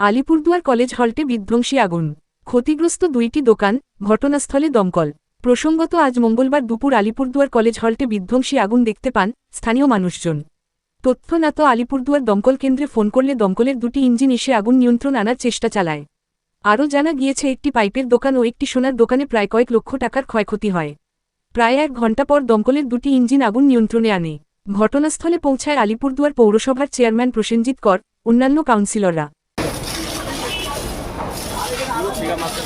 Alipurduar college হলটে বিধ্বংসী আগুন। ক্ষতিগ্রস্ত দুইটি দোকান, ঘটনাস্থলে দমকল। প্রসঙ্গত, আজ মঙ্গলবার দুপুর আলিপুরদুয়ার কলেজ হলটে বিধ্বংসী আগুন দেখতে পান স্থানীয় মানুষজন। তথ্য না তো আলিপুরদুয়ার দমকল কেন্দ্রে ফোন করলে দমকলের দুটি ইঞ্জিন এসে আগুন নিয়ন্ত্রণ আনার চেষ্টা চালায়। আরও জানা গিয়েছে, একটি পাইপের দোকান ও একটি সোনার দোকানে প্রায় কয়েক লক্ষ টাকার ক্ষয়ক্ষতি হয়। প্রায় এক ঘণ্টা পর দমকলের দুটি ইঞ্জিন আগুন নিয়ন্ত্রণে আনে। ঘটনাস্থলে পৌঁছায় আলিপুরদুয়ার পৌরসভার চেয়ারম্যান প্রসেনজিৎ কর, অন্যান্য কাউন্সিলররা। মাসে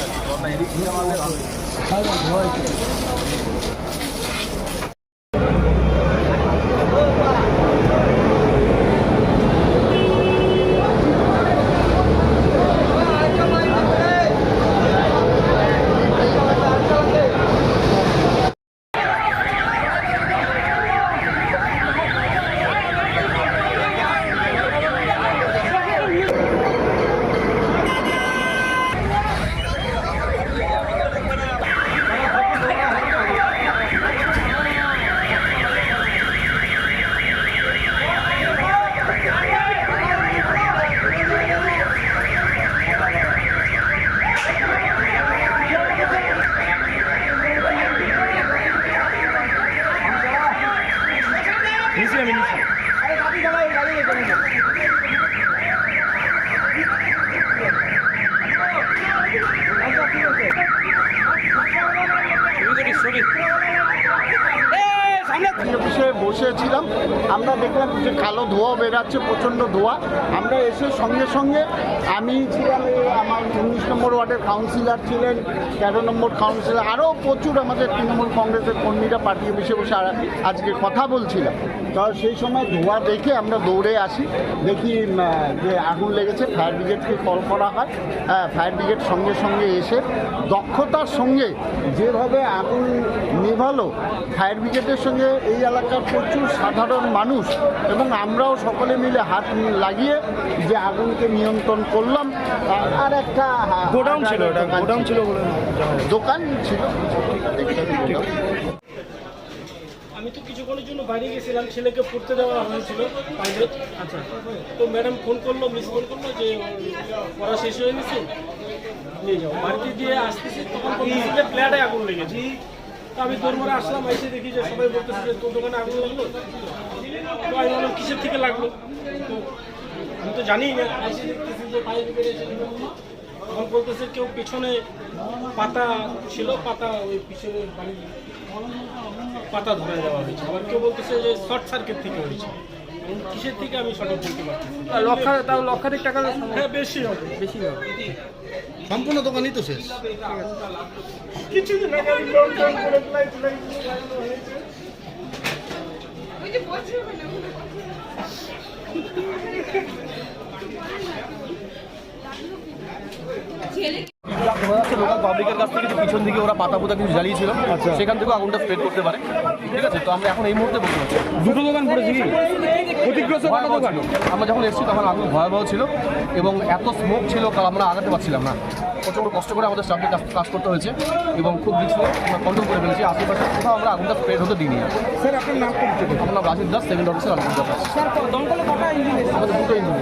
西山西。অফিসে বসেছিলাম আমরা দেখলাম যে কালো ধোঁয়া বেরাচ্ছে, প্রচণ্ড ধোঁয়া। আমরা এসে সঙ্গে সঙ্গে আমি ছিলাম আমার উনিশ নম্বর ওয়ার্ডের কাউন্সিলর ছিলেন, তেরো নম্বর কাউন্সিলর আরও প্রচুর আমাদের তৃণমূল কংগ্রেসের কর্মীরা পার্টি অফিসে বসে আজকে কথা বলছিলাম। তো সেই সময় ধোঁয়া দেখে আমরা দৌড়ে আসি, দেখি যে আগুন লেগেছে ফায়ার ব্রিগেডকে কল করা হয়। হ্যাঁ ফায়ার ব্রিগেড সঙ্গে সঙ্গে এসে দক্ষতার সঙ্গে যেভাবে আগুন নেভালো ফায়ার ব্রিগেডের সঙ্গে এই এলাকার প্রচুর সাধারণ মানুষ এবং আমরাও সকলে মিলে হাত লাগিয়ে যে আগুনকে নিয়ন্ত্রণ করলাম আর- একটা গোডাউন ছিল গোডাউন ছিল। বলে দোকান ছিল। আমি তো কিছুক্ষণের জন্য বাইরে গেছিলাম ছেলেকে পড়তে দেওয়া হয়েছিল বাইরে। আচ্ছা। তো ম্যাডাম ফোন করল মিস ফোন করল যে ওর পড়া শেষ হয়ে গেছে? নিয়ে যাও। বাড়িতে দিয়ে আসতেছি তখন ফ্ল্যাটে আগুন লেগেছে। আমি দৌড় আসলাম এসে দেখি যে সবাই বলতেছে যে তোর দোকানে আগুন লাগল। তো আমি বললাম কিসের থেকে লাগল? তো আমি তো জানি না এসে দেখতেছি যে ফায়ার ব্রিগেড তখন বলতেছে কেউ পেছনে পাতা ছিল পাতা ওই পিছনে বাড়ি পাতা ধরে দেওয়া হয়েছে। আবার কেউ বলতেছে যে শর্ট সার্কিট থেকে হয়েছে। কিসের থেকে আমি সঠিক বলতে পারছি লক্ষাধিক টাকা হ্যাঁ বেশি হবে। বেশি হবে। সম্পূর্ণ দোকানই তো শেষ। কিছুদিন আগে লকডাউন করে ফ্লাইট ফ্লাইট হয়েছে। লোকাল পাবলিকের কাছ থেকে কিছু পিছন দিকে ওরা পাতা পোতা কিছু জ্বালিয়েছিল সেখান থেকেও আগুনটা স্প্রেড করতে পারে। ঠিক আছে? তো আমরা এখন এই মুহূর্তে বলতে পারছি দুটো দোকান পড়েছে কি? ক্ষতিগ্রস্ত দোকান? আমরা যখন এসেছি তখন আগুন ভয়াবহ ছিল এবং এত স্মোক ছিল আমরা আগাতে পারছিলাম না। প্রচণ্ড কষ্ট করে আমাদের স্টাফকে কাজ কাজ করতে হয়েছে এবং খুব রিস্কে আমরা কন্ট্রোল করে ফেলেছি। আশেপাশে কোথাও আমরা আগুনটা স্প্রেড হতে দিইনি। স্যার আপনার নাম আমার নাম রাজীব দাস সেকেন্ড অফিসার আলিপুর দাস আমাদের দুটো ইঞ্জিন